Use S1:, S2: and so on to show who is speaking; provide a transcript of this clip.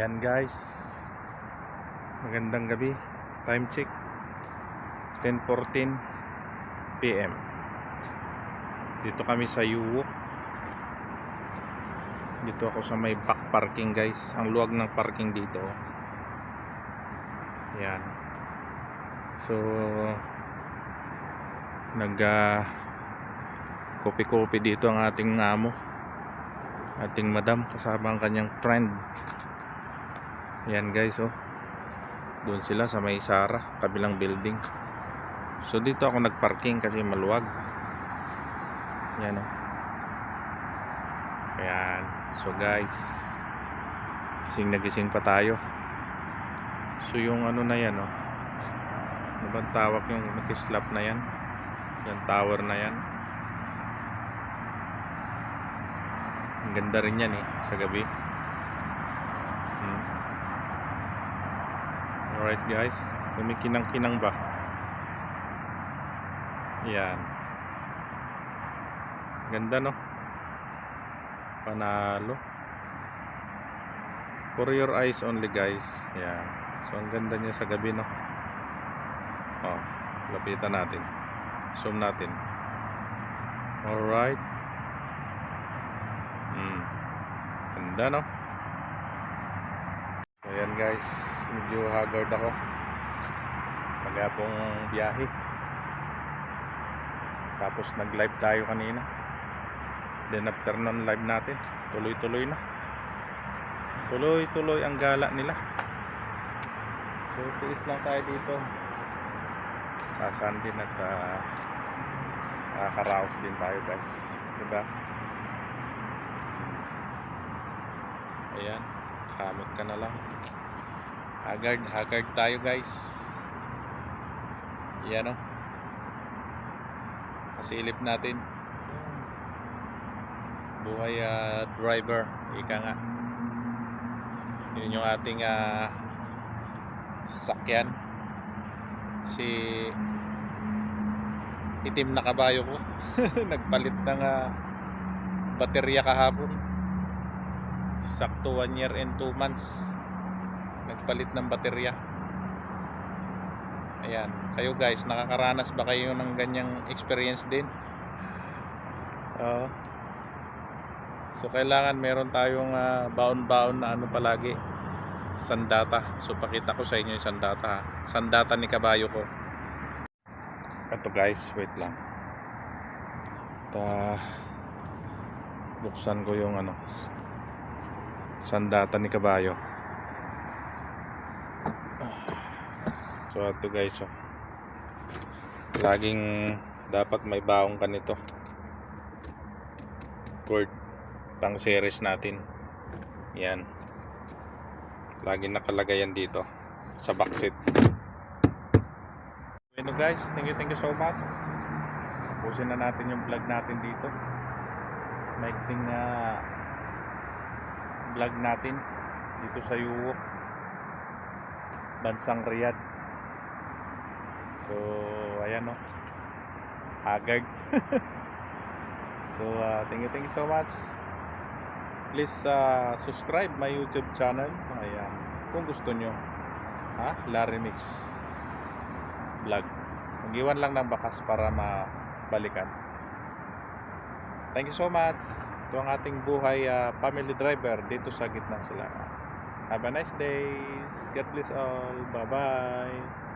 S1: Ayan guys. Magandang gabi. Time check. 10.14 PM. Dito kami sa Yuwok. Dito ako sa may back parking guys. Ang luwag ng parking dito. Ayan. So, nag ah, kopi-kopi dito ang ating amo. Ating madam kasama ang kanyang friend. Ayan guys oh. Doon sila sa may Sara, kabilang building. So dito ako nagparking kasi maluwag. Ayan oh. Ayan. So guys, gising na gising pa tayo. So yung ano na yan oh. Ano bang tawag yung nakislap na yan? Yung tower na yan. Ang ganda rin yan eh, sa gabi. Alright guys, kumikinang-kinang ba? Yan. Ganda no? Panalo. For your eyes only guys. Yan. So ang ganda niya sa gabi no? Oh, lapitan natin. Zoom natin. Alright. Hmm. Ganda no? Ayan guys, medyo haggard ako. Magapong biyahe. Tapos nag-live tayo kanina. Then after nun live natin, tuloy-tuloy na. Tuloy-tuloy ang gala nila. So tiis lang tayo dito. Sa Sunday at uh, nakakaraos din tayo guys. Diba? Ayan, kamot ka na lang. Haggard, haggard tayo guys. Yan o. Pasilip natin. Buhay ah, driver. Ika nga. Yun yung ating ah, sakyan. Si itim na kabayo ko. Nagpalit ng ah, baterya kahapon. Sakto 1 year and 2 months. Nagpalit ng baterya. Ayan. Kayo guys, nakakaranas ba kayo ng ganyang experience din? Oo. so kailangan meron tayong ah, baon-baon na ano palagi. Sandata. So pakita ko sa inyo yung sandata. ha. Sandata ni kabayo ko. Ito guys, wait lang. Ta buksan ko yung ano sandata ni kabayo. So ito guys, oh. laging dapat may baong ka nito. Cord pang series natin. Yan. Laging nakalagay yan dito sa backseat. Bueno guys, thank you, thank you so much. Tapusin na natin yung vlog natin dito. Maiksing uh, vlog natin dito sa Yuwok. Bansang Riyadh. So, ayan o. Haggard. so, uh, thank you, thank you so much. Please uh, subscribe my YouTube channel. Ayan. Kung gusto nyo. Ha? Larry Mix vlog. Mag-iwan lang ng bakas para mabalikan. Thank you so much. Ito ang ating buhay uh, family driver dito sa gitnang silangan. Have a nice day. God bless all. Bye-bye.